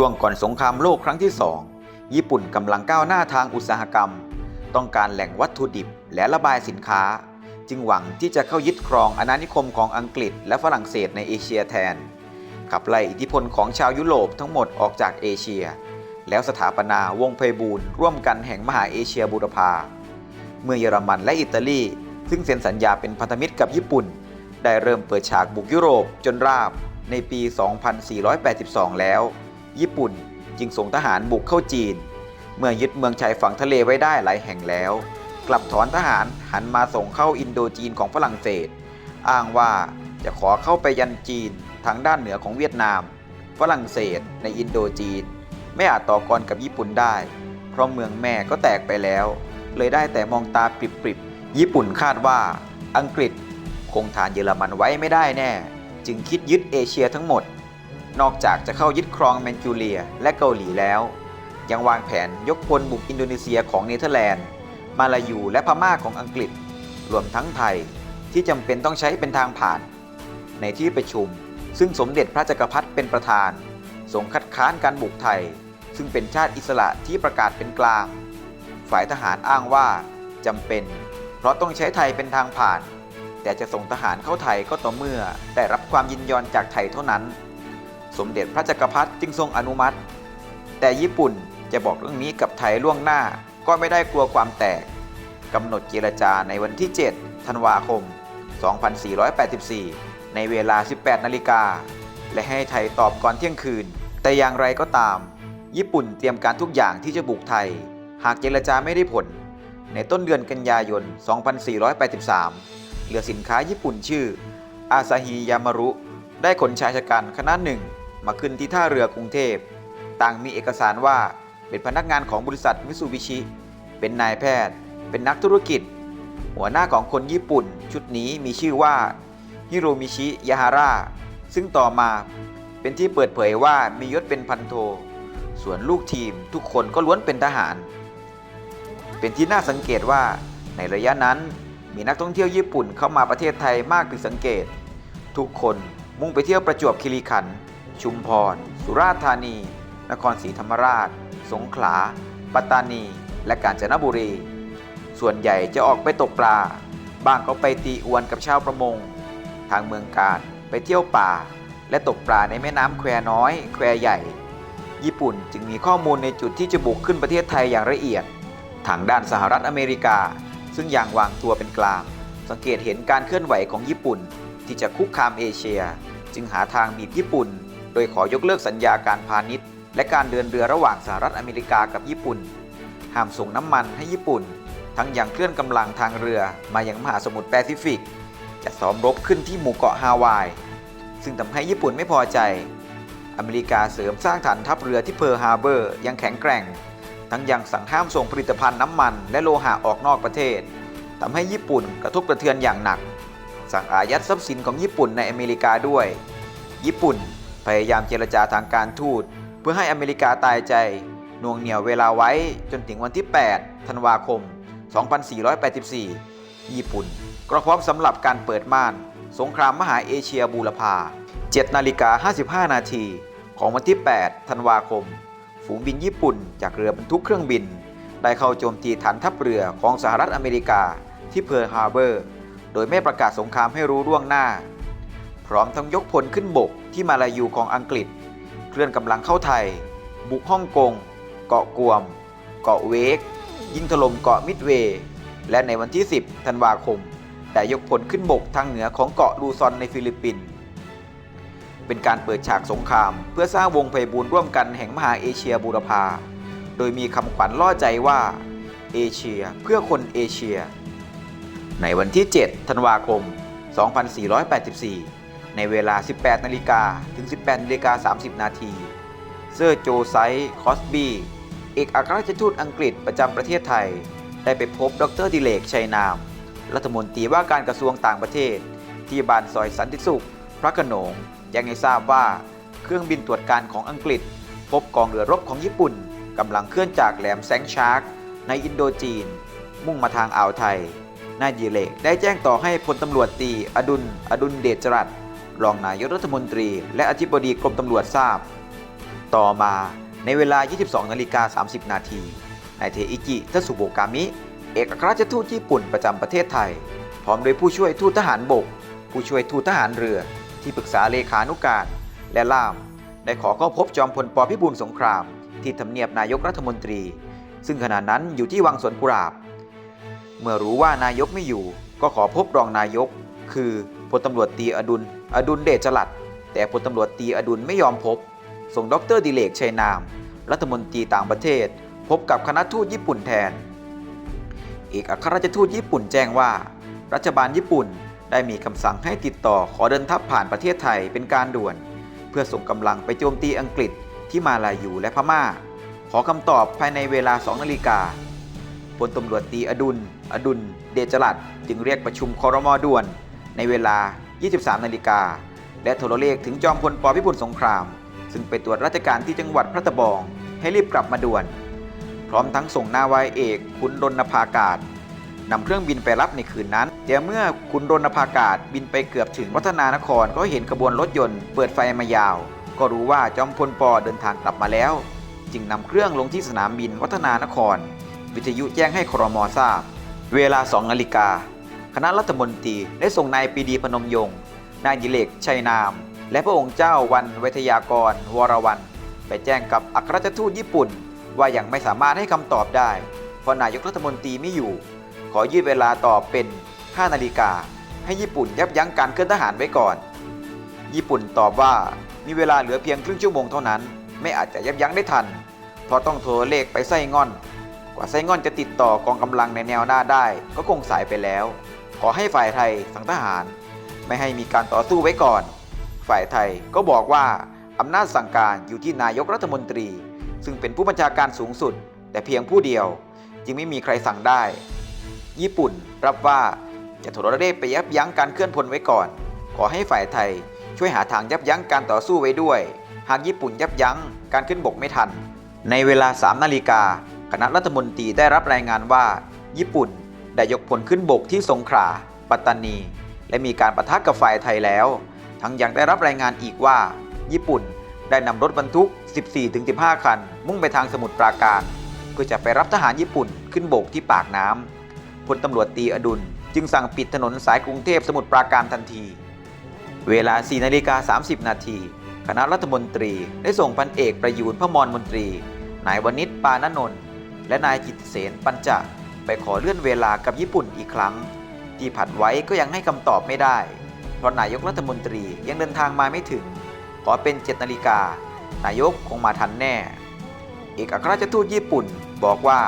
ช่วงก่อนสงครามโลกครั้งที่สองญี่ปุ่นกำลังก้าวหน้าทางอุตสาหกรรม ต้องการแหล่งวัตถุดิบและระบายสินค้า จึงหวังที่จะเข้ายึดครองอาณานิคมของอังกฤษและฝรั่งเศสในเอเชียแทน ขับไล่อิทธิพลของชาวยุโรปทั้งหมดออกจากเอเชีย แล้วสถาปนาวงไพบูลร่วมกันแห่งมหาเอเชียบูรพาเมื่อเยอรมันและอิตาลี ซึ่งเซ็นสัญญาเป็นพันธมิตรกับญี่ปุ่น ได้เริ่มเปิดฉากบุกยุโรปจนราบในปี 2482 แล้ว ญี่ปุ่นจึงส่งทหารบุกเข้าจีน เมื่อยึดเมืองชายฝั่งทะเลไว้ได้หลายแห่งแล้ว กลับถอนทหารหันมาส่งเข้าอินโดจีนของฝรั่งเศส อ้างว่าจะขอเข้าไปยันจีนทางด้านเหนือของเวียดนาม ฝรั่งเศสในอินโดจีน ไม่อาจต่อกรกับญี่ปุ่นได้ เพราะเมืองแม่ก็แตกไปแล้ว เลยได้แต่มองตาปริบๆญี่ปุ่นคาดว่า อังกฤษคงทานเยอรมันไว้ไม่ได้แน่ จึงคิดยึดเอเชียทั้งหมด นอกจากจะเข้ายึดครองแมนจูเรียและเกาหลีแล้ว ยังวางแผนยกพลบุกอินโดนีเซียของเนเธอร์แลนด์ มาลายูและพม่าของอังกฤษ รวมทั้งไทยที่จำเป็นต้องใช้เป็นทางผ่าน ในที่ประชุม ซึ่งสมเด็จพระจักรพรรดิเป็นประธานทรงคัดค้านการบุกไทย ซึ่งเป็นชาติอิสระที่ประกาศเป็นกลาง ฝ่ายทหารอ้างว่าจำเป็น เพราะต้องใช้ไทยเป็นทางผ่าน แต่จะส่งทหารเข้าไทยก็ต่อเมื่อได้รับความยินยอมจากไทยเท่านั้น สมเด็จพระจักรพรรดิจึงทรงอนุมัติ แต่ญี่ปุ่นจะบอกเรื่องนี้กับไทยล่วงหน้าก็ไม่ได้กลัวความแตกกำหนดเจรจาในวันที่ 7 ธันวาคม 2484 ในเวลา 18 นาฬิกา และให้ไทยตอบก่อนเที่ยงคืน แต่อย่างไรก็ตาม ญี่ปุ่นเตรียมการทุกอย่างที่จะบุกไทย หากเจรจาไม่ได้ผล ในต้นเดือนกันยายน 2483 เรือสินค้าญี่ปุ่นชื่ออาซาฮิยามารุ ได้ขนชายชะกันคณะหนึ่ง มาขึ้นที่ท่าเรือกรุงเทพ ต่างมีเอกสารว่าเป็นพนักงานของบริษัทมิตซูบิชิ เป็นนายแพทย์ เป็นนักธุรกิจ หัวหน้าของคนญี่ปุ่น ชุดนี้มีชื่อว่าฮิโรมิชิยาฮาร่าซึ่งต่อมาเป็นที่เปิดเผยว่ามียศเป็นพันโท ส่วนลูกทีมทุกคนก็ล้วนเป็นทหาร เป็นที่น่าสังเกตว่าในระยะนั้นมีนักท่องเที่ยวญี่ปุ่นเข้ามาประเทศไทยมากผิดสังเกต ทุกคนมุ่งไปเที่ยวประจวบคีรีขันธ์ ชุมพร สุราษฎร์ธานี นครศรีธรรมราช สงขลา ปัตตานี และกาญจนบุรี ส่วนใหญ่จะออกไปตกปลาบางก็ไปตีอวนกับชาวประมง ทางเมืองการไปเที่ยวป่า และตกปลาในแม่น้ำแควน้อย แควใหญ่ ญี่ปุ่นจึงมีข้อมูลในจุดที่จะบุกขึ้นประเทศไทยอย่างละเอียด ทางด้านสหรัฐอเมริกา ซึ่งอย่างวางตัวเป็นกลาง สังเกตเห็นการเคลื่อนไหวของญี่ปุ่นที่จะคุกคามเอเชีย จึงหาทางบีบญี่ปุ่น โดยขอยกเลิกสัญญาการพาณิชย์ และการเดินเรือระหว่างสหรัฐอเมริกากับญี่ปุ่น ห้ามส่งน้ำมันให้ญี่ปุ่น ทั้งยังเคลื่อนกำลังทางเรือมายังมหาสมุทรแปซิฟิก จะซ้อมรบขึ้นที่หมู่เกาะฮาวาย ซึ่งทำให้ญี่ปุ่นไม่พอใจ อเมริกาเสริมสร้างฐานทัพเรือที่เพิร์ฮาร์เบอร์ยังแข็งแกร่ง ทั้งยังสั่งห้ามส่งผลิตภัณฑ์น้ำมัน และโลหะออกนอกประเทศทำให้ญี่ปุ่นกระทบกระเทือนอย่างหนักสั่งอายัดทรัพย์สินของญี่ปุ่นในอเมริกาด้วย ญี่ปุ่น พยายามเจรจาทางการทูต เพื่อให้อเมริกาตายใจน่วงเหนี่ยวเวลาไว้จนถึงวันที่ 8 ธันวาคม 2484 ญี่ปุ่นก็พร้อมสำหรับการเปิดม่าน สงครามมหาเอเชียบูรพา 7 นาฬิกา 55 นาทีของวันที่ 8 ธันวาคม ฝูงบินญี่ปุ่นจากเรือบรรทุกเครื่องบิน ได้เข้าโจมตีฐานทัพเรือของสหรัฐอเมริกาที่เพิร์ลฮาร์เบอร์ โดยไม่ประกาศสงครามให้รู้ล่วงหน้า พร้อมทั้งยกพลขึ้นบกที่มาลายูของอังกฤษ เคลื่อนกำลังเข้าไทย บุกฮ่องกง เกาะกวม เกาะเวก ยิงถล่มเกาะมิดเวย์ และในวันที่ 10 ธันวาคมได้ยกพลขึ้นบกทางเหนือของเกาะลูซอนในฟิลิปปินส์เป็นการเปิดฉากสงคราม เพื่อสร้างวงไพบูลร่วมกันแห่งมหาเอเชียบูรพา โดยมีคำขวัญล่อใจว่า เอเชียเพื่อคนเอเชีย ในวันที่ 7 ธันวาคม 2484 ในเวลา 18 นาฬิกาถึง 18นาฬิกา30 นาทีเซอร์โจไซคอสบีเอกอัครราชทูตอังกฤษประจำประเทศไทย ได้ไปพบดรดิเลกชัยนาม รัฐมนตรีว่าการกระทรวงต่างประเทศ ที่บ้านซอยสันติสุข พระโขนงยังให้ทราบว่าเครื่องบินตรวจการของอังกฤษ พบกองเรือรบของญี่ปุ่นกำลังเคลื่อนจากแหลมแซงชาร์กในอินโดจีน มุ่งมาทางอ่าวไทยนายดิเลกได้แจ้งต่อให้พลตำรวจตรีอดุล อดุลเดชรัตน์ รองนายกรัฐมนตรี และอธิบดีกรมตำรวจทราบ ต่อมาในเวลา 22นาฬิกา30 นาทีนายเทอิจิทัสุโบกามิ เอกอัครราชทูตญี่ปุ่นประจำประเทศไทย พร้อมโดยผู้ช่วยทูตทหารบก ผู้ช่วยทูตทหารเรือ ที่ปรึกษาเลขานุการ และล่าม ได้ขอเข้าพบจอมพลปพิบูลสงคราม ที่ทำเนียบนายกรัฐมนตรี ซึ่งขณะนั้นอยู่ที่วังสวนกุหลาบ เมื่อรู้ว่านายกไม่อยู่ ก็ขอพบรองนายก คือพลตำรวจตีอดุล อดุลเดชจลัด แต่พลตำรวจตีอดุลไม่ยอมพบ ส่งดรดิเลกชัยนาม รัฐมนตรีต่างประเทศ พบกับคณะทูตญี่ปุ่นแทน เอกอัครราชทูตญี่ปุ่นแจ้งว่า รัฐบาลญี่ปุ่นได้มีคำสั่งให้ติดต่อขอเดินทัพผ่านประเทศไทยเป็นการด่วน เพื่อส่งกำลังไปโจมตีอังกฤษที่มาลายูและพม่า ขอคำตอบภายในเวลา2นาฬิกาพลตำรวจตีอดุล อดุล เดชจลัด จึงเรียกประชุมคอรมอด่วน ในเวลา 23 นาฬิกา และโทรเลขถึงจอมพลปพิบูลสงคราม ซึ่งไปตรวจราชการที่จังหวัดพระตะบอง ให้รีบกลับมาด่วน พร้อมทั้งส่งนาวายเอกคุณรณภากาศนำเครื่องบินไปรับในคืนนั้น แต่เมื่อคุณรณภากาศบินไปเกือบถึงวัฒนานครก็เห็นขบวนรถยนต์เปิดไฟมายาว ก็รู้ว่าจอมพลปเดินทางกลับมาแล้ว จึงนำเครื่องลงที่สนามบินวัฒนานคร วิทยุแจ้งให้ครมทราบ เวลา2นาฬิกา คณะรัฐมนตรีได้ส่งนายปีดีพนมยงค์นายดิเลกชัยนาม และพระองค์เจ้าวันเวทยากร วรวัน ไปแจ้งกับอัครราชทูตญี่ปุ่น ว่ายังไม่สามารถให้คำตอบได้ เพราะนายกรัฐมนตรีไม่อยู่ ขอยืดเวลาตอบเป็น 5 นาฬิกา ให้ญี่ปุ่นยับยั้งการเคลื่อนทหารไว้ก่อน ญี่ปุ่นตอบว่ามีเวลาเหลือเพียงครึ่งชั่วโมงเท่านั้น ไม่อาจจะยับยั้งได้ทัน เพราะต้องโทรเลขไปไส้ง่อน กว่าไส้ง่อนจะติดต่อกองกำลังในแนวหน้าได้ ก็คงสายไปแล้ว ขอให้ฝ่ายไทยสั่งทหาร ไม่ให้มีการต่อสู้ไว้ก่อน ฝ่ายไทยก็บอกว่าอำนาจสั่งการอยู่ที่นายกรัฐมนตรี ซึ่งเป็นผู้บัญชาการสูงสุด แต่เพียงผู้เดียว จึงไม่มีใครสั่งได้ ญี่ปุ่นรับว่าจะโทรเลขไปยับยั้งการเคลื่อนพลไว้ก่อน ขอให้ฝ่ายไทยช่วยหาทางยับยั้งการต่อสู้ไว้ด้วย หากญี่ปุ่นยับยั้งการขึ้นบกไม่ทัน ในเวลา 3 นาฬิกาคณะรัฐมนตรีได้รับรายงานว่า ญี่ปุ่น ได้ยกพลขึ้นบกที่สงขลา ปัตตานี และมีการประทะกับฝ่ายไทยแล้ว ทั้งยังได้รับรายงานอีกว่า ญี่ปุ่นได้นำรถบรรทุก 14-15 คัน มุ่งไปทางสมุทรปราการ เพื่อจะไปรับทหารญี่ปุ่นขึ้นบกที่ปากน้ำพลตำรวจตีอดุล จึงสั่งปิดถนนสายกรุงเทพสมุทรปราการทันที เวลา 4 นาฬิกา 30 นาทีคณะรัฐมนตรีได้ส่งพันเอกประยูนพมรมนตรี นายวณิชปานนนท์และนายจิตเสนปัญจ ไปขอเลื่อนเวลากับญี่ปุ่นอีกครั้ง ที่ผัดไว้ก็ยังให้คำตอบไม่ได้ เพราะนายกรัฐมนตรียังเดินทางมาไม่ถึง ขอเป็น7นาฬิกา นายกคงมาทันแน่ เอกอัครราชทูตญี่ปุ่นบอกว่า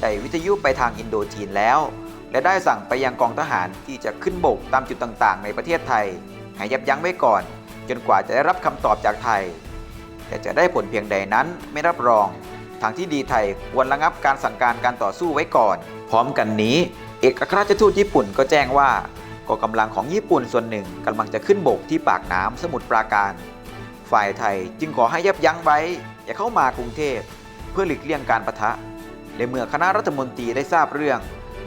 ได้วิทยุไปทางอินโดจีนแล้ว และได้สั่งไปยังกองทหารที่จะขึ้นบกตามจุดต่างๆ ในประเทศไทย ให้ยับยั้งไว้ก่อน จนกว่าจะได้รับคำตอบจากไทย แต่จะได้ผลเพียงใดนั้นไม่รับรอง ทางที่ดีไทยควรระงับการสั่งการการต่อสู้ไว้ก่อน พร้อมกันนี้ เอกอัครราชทูตญี่ปุ่นก็แจ้งว่ากองกำลังของญี่ปุ่นส่วนหนึ่งกำลังจะขึ้นบกที่ปากน้ำสมุทรปราการ ฝ่ายไทยจึงขอให้ยับยั้งไว้ อย่าเข้ามากรุงเทพเพื่อหลีกเลี่ยงการประทะ และเมื่อคณะรัฐมนตรีได้ทราบเรื่อง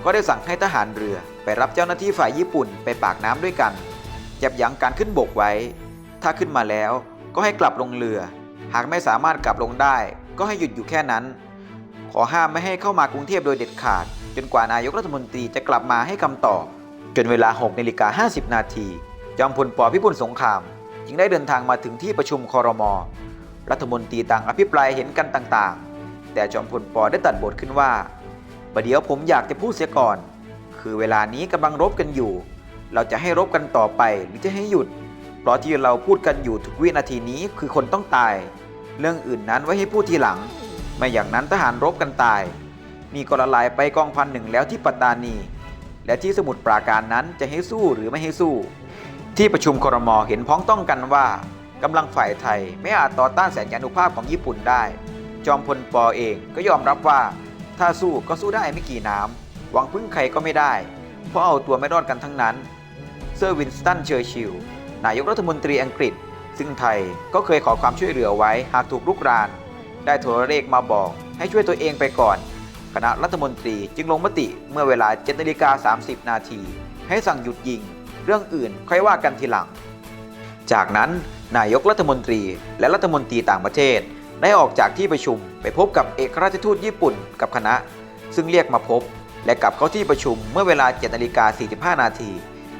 ก็ได้สั่งให้ทหารเรือไปรับเจ้าหน้าที่ฝ่ายญี่ปุ่นไปปากน้ำด้วยกัน ยับยั้งการขึ้นบกไว้ ถ้าขึ้นมาแล้วก็ให้กลับลงเรือ หากไม่สามารถกลับลงได้ ก็ให้หยุดอยู่แค่นั้น ขอห้ามไม่ให้เข้ามากรุงเทพโดยเด็ดขาด จนกว่านายกรัฐมนตรีจะกลับมาให้คำตอบ จนเวลา6นาฬิกา50 นาที จอมพลปพิบูลสงคราม จึงได้เดินทางมาถึงที่ประชุมคอรมอรัฐมนตรีต่างอภิปรายเห็นกันต่างๆ แต่จอมพลปได้ตัดบทขึ้นว่าประเดี๋ยวผมอยากจะพูดเสียก่อน คือเวลานี้กำลังรบกันอยู่ เราจะให้รบกันต่อไปหรือจะให้หยุด เพราะที่เราพูดกันอยู่ทุกวินาทีนี้คือคนต้องตาย เรื่องอื่นนั้นไว้ให้พูดทีหลัง ไม่อย่างนั้นทหารรบกันตาย นี่ก็ละลายไปกองพันหนึ่งแล้วที่ปัตตานี และที่สมุทรปราการนั้นจะให้สู้หรือไม่ให้สู้ ที่ประชุมครมเห็นพ้องต้องกันว่ากำลังฝ่ายไทยไม่อาจต่อต้านแสนยานุภาพของญี่ปุ่นได้ จอมพลปอเองก็ยอมรับว่า ถ้าสู้ก็สู้ได้ไม่กี่น้ำหวังพึ่งใครก็ไม่ได้ เพราะเอาตัวไม่รอดกันทั้งนั้น เซอร์วินสตันเชอร์ชิลล์นายกรัฐมนตรีอังกฤษ ซึ่งไทยก็เคยขอความช่วยเหลือไว้หากถูกลุกราน ได้โทรเลขมาบอกให้ช่วยตัวเองไปก่อน คณะรัฐมนตรีจึงลงมติเมื่อเวลา7นาฬิกา30 นาที ให้สั่งหยุดยิง เรื่องอื่นค่อยว่ากันทีหลัง จากนั้นนายกรัฐมนตรีและรัฐมนตรีต่างประเทศ ได้ออกจากที่ประชุมไปพบกับเอกราชทูตญี่ปุ่นกับคณะ ซึ่งเรียกมาพบ และกลับเข้าที่ประชุมเมื่อเวลา7นาฬิกา45 นาที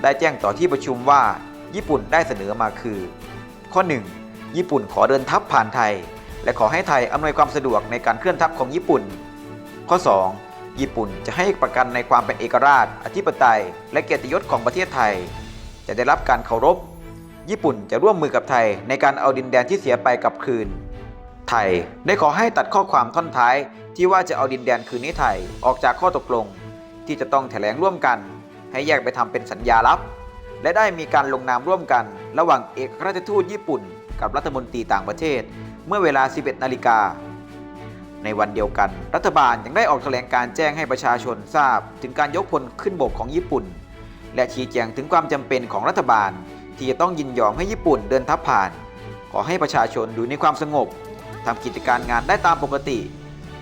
ได้แจ้งต่อที่ประชุมว่าญี่ปุ่นได้เสนอมาคือ ข้อ 1. ญี่ปุ่นขอเดินทัพผ่านไทย และขอให้ไทยอำนวยความสะดวกในการเคลื่อนทัพของญี่ปุ่น ข้อ 2. ญี่ปุ่นจะให้ประกันในความเป็นเอกราช อธิปไตย และเกียรติยศของประเทศไทย จะได้รับการเคารพ ญี่ปุ่นจะร่วมมือกับไทยในการเอาดินแดนที่เสียไปกลับคืน ไทยได้ขอให้ตัดข้อความท่อนท้ายที่ว่าจะเอาดินแดนคืนนี้ไทยออกจากข้อตกลง ที่จะต้องแถลงร่วมกัน ให้แยกไปทำเป็นสัญญาลับ และได้มีการลงนามร่วมกัน ระหว่างเอกราชทูตญี่ปุ่น กับรัฐมนตรีต่างประเทศ เมื่อเวลา 11 นาฬิกา ในวันเดียวกัน รัฐบาลยังได้ออกแถลงการแจ้งให้ประชาชนทราบ ถึงการยกพลขึ้นบกของญี่ปุ่น และชี้แจงถึงความจำเป็นของรัฐบาล ที่จะต้องยินยอมให้ญี่ปุ่นเดินทัพผ่าน ขอให้ประชาชนอยู่ในความสงบทำกิจการงานได้ตามปกติ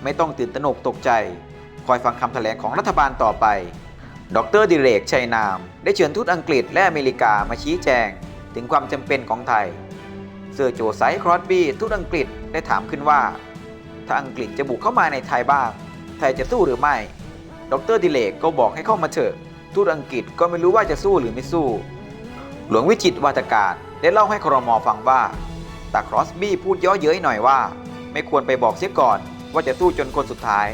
ไม่ต้องตื่นตระหนกตกใจ คอยฟังคำแถลงของรัฐบาลต่อไป ดรดิเรกชัยนาม ได้เชิญทูตอังกฤษและอเมริกามาชี้แจง ถึงความจำเป็นของไทยเซอร์โจไซครอสบี้ทูตอังกฤษได้ถามขึ้นว่า ถ้าอังกฤษจะบุกเข้ามาในไทยบ้าง ไทยจะสู้หรือไม่ ดรดิเลกก็บอกให้เข้ามาเถอะ ทูตอังกฤษก็ไม่รู้ว่าจะสู้หรือไม่สู้ หลวงวิจิตรวาทการได้เล่าให้ครมฟังว่าตาครอสบี้พูดย่อเย้ยหน่อยว่า ไม่ควรไปบอกเสียก่อนว่าจะสู้จนคนสุดท้าย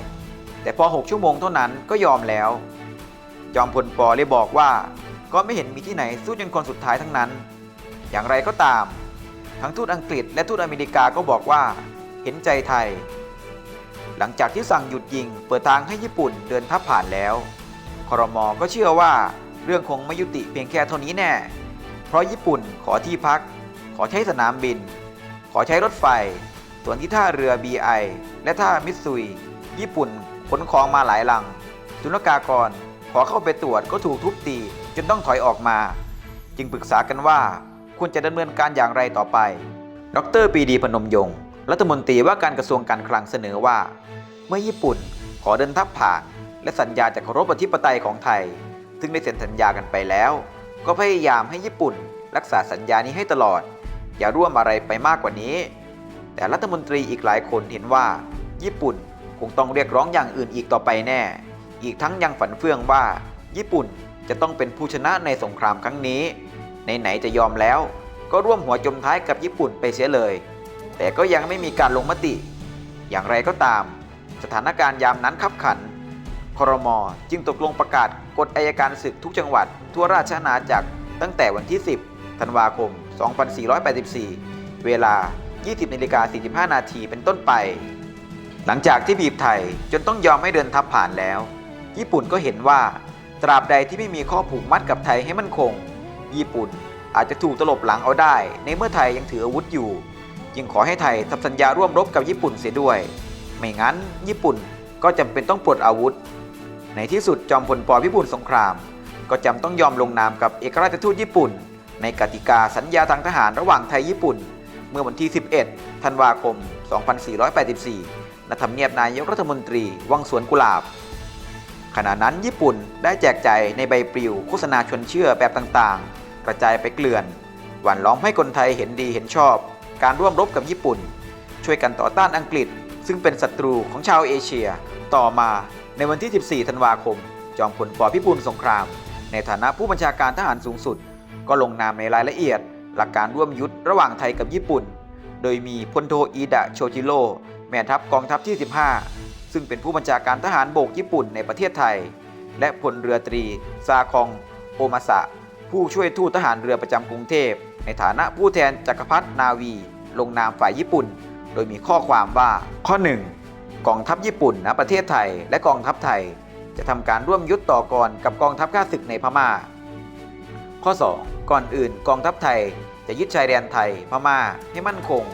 แต่พอ 6 ชั่วโมงเท่านั้นก็ยอมแล้ว จอมพลปอเลยบอกว่า ก็ไม่เห็นมีที่ไหนสู้จนคนสุดท้ายทั้งนั้น อย่างไรก็ตาม ทั้งทูตอังกฤษและทูตอเมริกาก็บอกว่า เห็นใจไทย หลังจากที่สั่งหยุดยิง เปิดทางให้ญี่ปุ่นเดินทัพผ่านแล้วครมก็เชื่อว่าเรื่องคงไม่ยุติเพียงแค่เท่านี้แน่ เพราะญี่ปุ่นขอที่พัก ขอใช้สนามบิน ขอใช้รถไฟ ส่วนที่ท่าเรือ BI และท่ามิตซุย ญี่ปุ่นขนของมาหลายลังศุลกากรขอเข้าไปตรวจก็ถูกทุบตีจนต้องถอยออกมา จึงปรึกษากันว่าควรจะดำเนินการอย่างไรต่อไป ดรปีดีพนมยงค์ รัฐมนตรีว่าการกระทรวงการคลังเสนอว่า เมื่อญี่ปุ่นขอเดินทัพผ่าน และสัญญาจะเคารพอธิปไตยของไทยซึ่งได้เซ็นสัญญากันไปแล้ว ก็พยายามให้ญี่ปุ่น รักษาสัญญานี้ให้ตลอด อย่าร่วมอะไรไปมากกว่านี้ แต่รัฐมนตรีอีกหลายคนเห็นว่า ญี่ปุ่นคงต้องเรียกร้องอย่างอื่นอีกต่อไปแน่ อีกทั้งยังฝันเฟื่องว่า ญี่ปุ่นจะต้องเป็นผู้ชนะในสงครามครั้งนี้ ไหนๆจะยอมแล้ว ก็ร่วมหัวจมท้ายกับญี่ปุ่นไปเสียเลย แต่ก็ยังไม่มีการลงมติ อย่างไรก็ตาม สถานการณ์ยามนั้นขับขันครมจึงตกลงประกาศกฎอายการศึกทุกจังหวัด ทั่วราชอาณาจักรตั้งแต่วันที่ 10 ธันวาคม 2484 เวลา 20นาฬิกา45 นาทีเป็นต้นไป หลังจากที่บีบไทยจนต้องยอมให้เดินทัพผ่านแล้ว ญี่ปุ่นก็เห็นว่า ตราบใดที่ไม่มีข้อผูกมัดกับไทยให้มั่นคง ญี่ปุ่นอาจจะถูกตลบหลังเอาได้ ในเมื่อไทยยังถืออาวุธอยู่ จึงขอให้ไทยทำสัญญาร่วมรบกับญี่ปุ่นเสียด้วย ไม่งั้นญี่ปุ่นก็จำเป็นต้องปลดอาวุธ ในที่สุดจอมพลปพิบูลสงคราม ก็จำต้องยอมลงนามกับเอกราชทูตญี่ปุ่น ในกติกาสัญญาทางทหารระหว่างไทยญี่ปุ่น เมื่อวันที่ 11 ธันวาคม 2484ณทำเนียบนายกรัฐมนตรี วังสวนกุหลาบ ขณะนั้นญี่ปุ่นได้แจกจ่ายในใบปลิวโฆษณาชวนเชื่อแบบต่างๆ กระจายไปเกลื่อน หวั่นล้อมให้คนไทยเห็นดีเห็นชอบ การร่วมรบกับญี่ปุ่น ช่วยกันต่อต้านอังกฤษ ซึ่งเป็นศัตรูของชาวเอเชีย ต่อมาในวันที่ 14 ธันวาคม จอมพลปพิบูลสงคราม ในฐานะผู้บัญชาการทหารสูงสุด ก็ลงนามในรายละเอียด หลักการร่วมยุทธระหว่างไทยกับญี่ปุ่น โดยมีพลโทอิดะโชจิโร่แม่ทัพกองทัพที่ 15 ซึ่งเป็นผู้บัญชาการทหารโบกญี่ปุ่นในประเทศไทย และพลเรือตรี ซาคอง โอมาสะ ผู้ช่วยทูตทหารเรือประจำกรุงเทพ ในฐานะผู้แทนจักรพรรดินาวี ลงนามฝ่ายญี่ปุ่น โดยมีข้อความว่าข้อ 1 กองทัพญี่ปุ่นณประเทศไทย และกองทัพไทย จะทำการร่วมยุทธต่อกรกับกองทัพข้าศึกในพม่า ข้อ 2 ก่อนอื่นกองทัพไทยจะยึดชายแดนไทยพม่าให้มั่นคง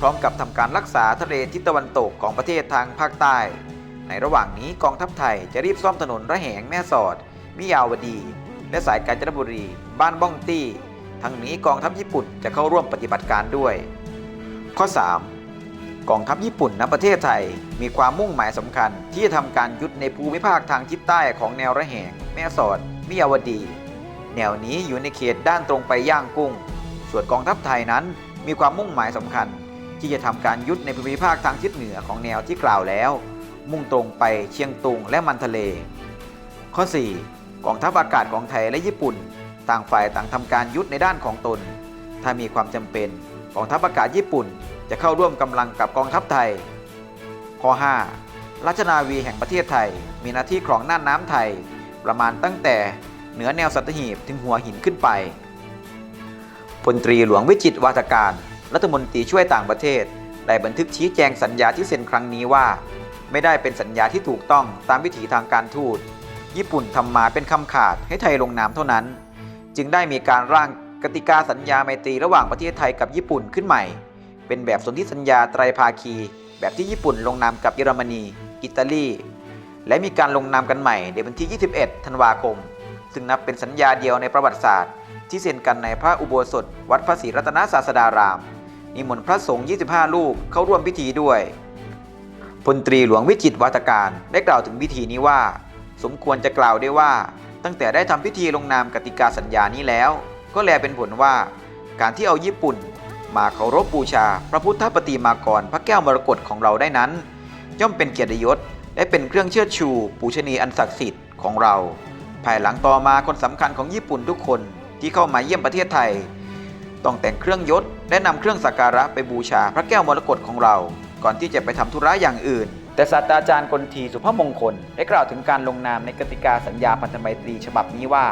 พร้อมกับทำการรักษาทะเลทิศตะวันตกของประเทศทางภาคใต้ ในระหว่างนี้กองทัพไทยจะรีบซ่อมถนนระแหงแม่สอด มิยาวดี และสายกาญจนบุรี บ้านบ้องตี้ ทั้งนี้กองทัพญี่ปุ่นจะเข้าร่วมปฏิบัติการด้วย ข้อ 3 กองทัพญี่ปุ่นณประเทศไทยมีความมุ่งหมายสำคัญ ที่จะทำการยุทธในภูมิภาคทางทิศใต้ของแนวระแหง แม่สอดมิยาวดี แนวนี้อยู่ในเขตด้านตรงไปย่างกุ้ง ส่วนกองทัพไทยนั้นมีความมุ่งหมายสำคัญ ที่จะทำการยุทธในภูมิภาคทางทิศเหนือของแนวที่กล่าวแล้ว มุ่งตรงไปเชียงตุงและมันทะเล ข้อ 4. กองทัพอากาศของไทยและญี่ปุ่น ต่างฝ่ายต่างทำการยุทธในด้านของตน ถ้ามีความจำเป็นกองทัพอากาศญี่ปุ่น จะเข้าร่วมกำลังกับกองทัพไทย ข้อ 5. ราชนาวีแห่งประเทศไทย มีหน้าที่ครองน่านน้ำไทย ประมาณตั้งแต่เหนือแนวสัตหีบถึงหัวหินขึ้นไปพลตรีหลวงวิจิตวาทการ รัฐมนตรีช่วยต่างประเทศ ได้บันทึกชี้แจงสัญญาที่เซ็นครั้งนี้ว่า ไม่ได้เป็นสัญญาที่ถูกต้องตามวิถีทางการทูตญี่ปุ่นทำมาเป็นคำขาดให้ไทยลงนามเท่านั้น จึงได้มีการร่างกติกาสัญญาไมตรีระหว่างประเทศไทยกับญี่ปุ่นขึ้นใหม่ เป็นแบบสนธิสัญญาไตรภาคี แบบที่ญี่ปุ่นลงนามกับเยอรมนี อิตาลี และมีการลงนามกันใหม่ในวันที่ 21 ธันวาคม ซึ่งนับเป็นสัญญาเดียวในประวัติศาสตร์ ที่เซ็นกันในพระอุโบสถ วัดพระศรีรัตนศาสดาราม นิมนต์พระสงฆ์ 25 รูปเข้าร่วมพิธีด้วยพลตรีหลวงวิจิตรวัตการได้กล่าวถึงพิธีนี้ว่า สมควรจะกล่าวได้ว่า ตั้งแต่ได้ทำพิธีลงนามกติกาสัญญานี้แล้ว ก็แลเป็นผลว่า การที่เอาญี่ปุ่น มาเคารพบูชา พระพุทธปฏิมากรพระแก้วมรกตของเราได้นั้น ย่อมเป็นเกียรติยศและเป็นเครื่องเชิดชู ปูชนีอันศักดิ์สิทธิ์ของเรา ภายหลังต่อมาคนสำคัญของญี่ปุ่นทุกคนที่เข้ามาเยี่ยมประเทศไทย ต้องแต่งเครื่องยศและนำเครื่องสักการะไปบูชาพระแก้วมรกตของเรา ก่อนที่จะไปทำธุระอย่างอื่น แต่ศาสตราจารย์กลทีสุภมงคลได้กล่าวถึงการลงนามในกติกาสัญญาพันธไมตรีฉบับนี้ว่า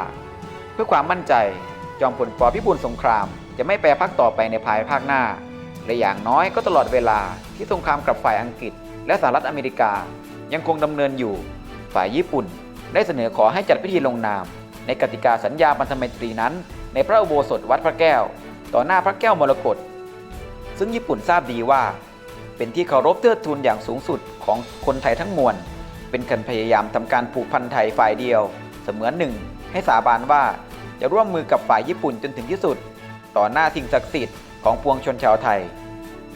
เพื่อความมั่นใจจอมพลปพิบูลสงคราม จะไม่แปรพักต่อไปในภายภาคหน้า และอย่างน้อยก็ตลอดเวลาที่สงครามกับฝ่ายอังกฤษ และสหรัฐอเมริกา ยังคงดำเนินอยู่ ฝ่ายญี่ปุ่น ได้เสนอขอให้จัดพิธีลงนาม ในกติกาสัญญาพันธไมตรีนั้น ในพระอุโบสถวัดพระแก้ว ต่อหน้าพระแก้วมรกตซึ่งญี่ปุ่นทราบดีว่า เป็นที่เคารพเทิดทูนอย่างสูงสุดของคนไทยทั้งมวล เป็นการพยายามทำการผูกพันไทยฝ่ายเดียว เสมือนหนึ่ง ให้สาบานว่าจะร่วมมือกับฝ่ายญี่ปุ่นจนถึงที่สุด ต่อหน้าสิ่งศักดิ์สิทธิ์ของปวงชนชาวไทย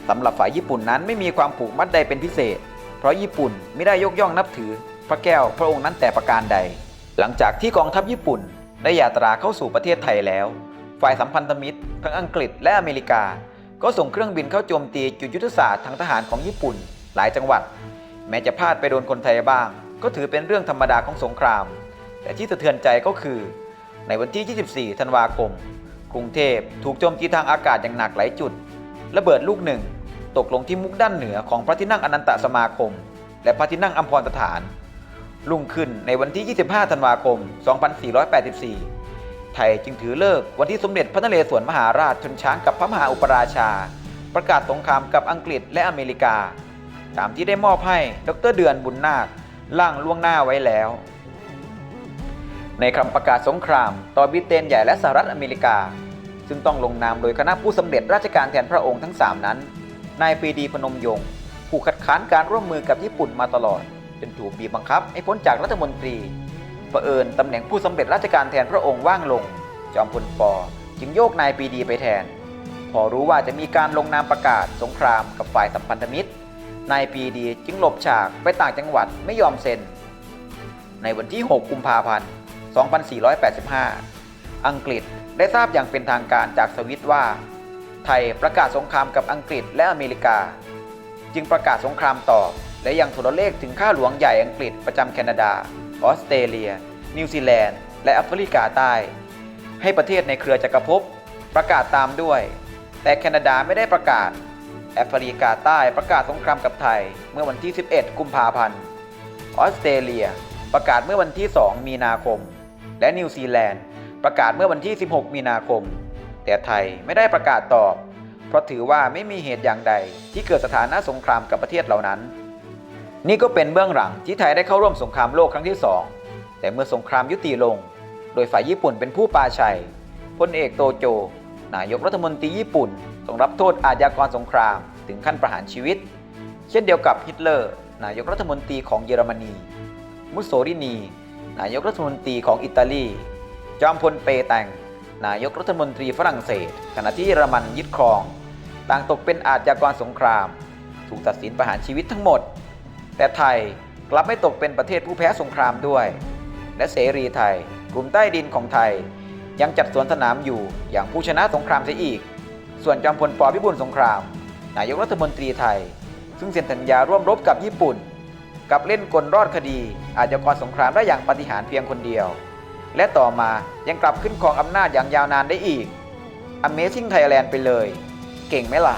สำหรับฝ่ายญี่ปุ่นนั้นไม่มีความผูกมัดใดเป็นพิเศษ เพราะญี่ปุ่นไม่ได้ยกย่องนับถือ พระแก้วพระองค์นั้นแต่ประการใด หลังจากที่กองทัพญี่ปุ่น ได้ยาตราเข้าสู่ประเทศไทยแล้ว ฝ่ายสัมพันธมิตรทั้งอังกฤษและอเมริกา ก็ส่งเครื่องบินเข้าโจมตีจุดยุทธศาสตร์ทางทหารของญี่ปุ่น หลายจังหวัด แม้จะพลาดไปโดนคนไทยบ้าง ก็ถือเป็นเรื่องธรรมดาของสงคราม แต่ที่สะเทือนใจก็คือ ในวันที่ 24 ธันวาคม กรุงเทพถูกโจมตีทางอากาศอย่างหนักหลายจุด ระเบิดลูกหนึ่ง ตกลงที่มุกด้านเหนือของพระที่นั่งอนันตสมาคม และพระที่นั่งอัมพรสถานรุ่งขึ้นในวันที่ 25 ธันวาคม 2484 ไทยจึงถือเลิกวันที่สมเด็จพระนเรศวรมหาราชชนช้างกับพระมหาอุปราชา ประกาศสงครามกับอังกฤษและอเมริกา ตามที่ได้มอบให้ดรเดือนบุญนาคล่างล่วงหน้าไว้แล้ว ในคำประกาศสงคราม ต่อบริเตนใหญ่และสหรัฐอเมริกา ซึ่งต้องลงนามโดยคณะผู้สำเร็จราชการแทนพระองค์ทั้ง 3 นั้นนายปรีดีพนมยงค์ผู้คัดค้านการร่วมมือกับญี่ปุ่นมาตลอดจนถูกบีบบังคับให้พ้นจากรัฐมนตรี เผอิญตำแหน่งผู้สำเร็จราชการแทนพระองค์ว่างลง จอมพลปจึงโยกนายปีดีไปแทน พอรู้ว่าจะมีการลงนามประกาศสงครามกับฝ่ายสัมพันธมิตร นายปีดีจึงหลบฉากไปต่างจังหวัดไม่ยอมเซ็น ในวันที่ 6 กุมภาพันธ์ 2485 อังกฤษได้ทราบอย่างเป็นทางการจากสวิตว่า ไทยประกาศสงครามกับอังกฤษและอเมริกา จึงประกาศสงครามต่อและยังโทรเลขถึงข้าหลวงใหญ่อังกฤษประจำแคนาดา ออสเตรเลีย นิวซีแลนด์ และแอฟริกาใต้ ให้ประเทศในเครือจักรภพประกาศตามด้วย แต่แคนาดาไม่ได้ประกาศ แอฟริกาใต้ประกาศสงครามกับไทยเมื่อวันที่ 11 กุมภาพันธ์ ออสเตรเลียประกาศเมื่อวันที่ 2 มีนาคม และนิวซีแลนด์ประกาศเมื่อวันที่ 16 มีนาคม แต่ไทยไม่ได้ประกาศตอบ เพราะถือว่าไม่มีเหตุอย่างใดที่เกิดสถานะสงครามกับประเทศเหล่านั้น นี่ก็เป็นเบื้องหลังที่ไทยได้เข้าร่วมสงครามโลกครั้งที่ 2 แต่เมื่อสงครามยุติลง โดยฝ่ายญี่ปุ่นเป็นผู้ปาชัยพลเอกโตโจ นายกรัฐมนตรีญี่ปุ่นต้องรับโทษอาญากรสงครามถึงขั้นประหารชีวิต เช่นเดียวกับฮิตเลอร์ นายกรัฐมนตรีของเยอรมนี มุสโสรินี นายกรัฐมนตรีของอิตาลี จอมพลเปแตงนายกรัฐมนตรีฝรั่งเศส ขณะที่เยอรมันยึดครอง ต่างตกเป็นอาชญากรสงคราม ถูกตัดสินประหารชีวิตทั้งหมด แต่ไทยกลับไม่ตกเป็นประเทศผู้แพ้สงครามด้วย และเสรีไทย กลุ่มใต้ดินของไทย ยังจัดสวนสนามอยู่อย่างผู้ชนะสงครามเสียอีก ส่วนจอมพลปพิบูลสงคราม นายกรัฐมนตรีไทย ซึ่งเซ็นสัญญาร่วมรบกับญี่ปุ่น กับเล่นกลรอดคดี อาชญากรสงครามได้อย่างปฏิหารเพียงคนเดียว และต่อมายังกลับขึ้นครองอำนาจอย่างยาวนานได้อีก Amazing Thailand ไปเลย เก่งไหมล่ะ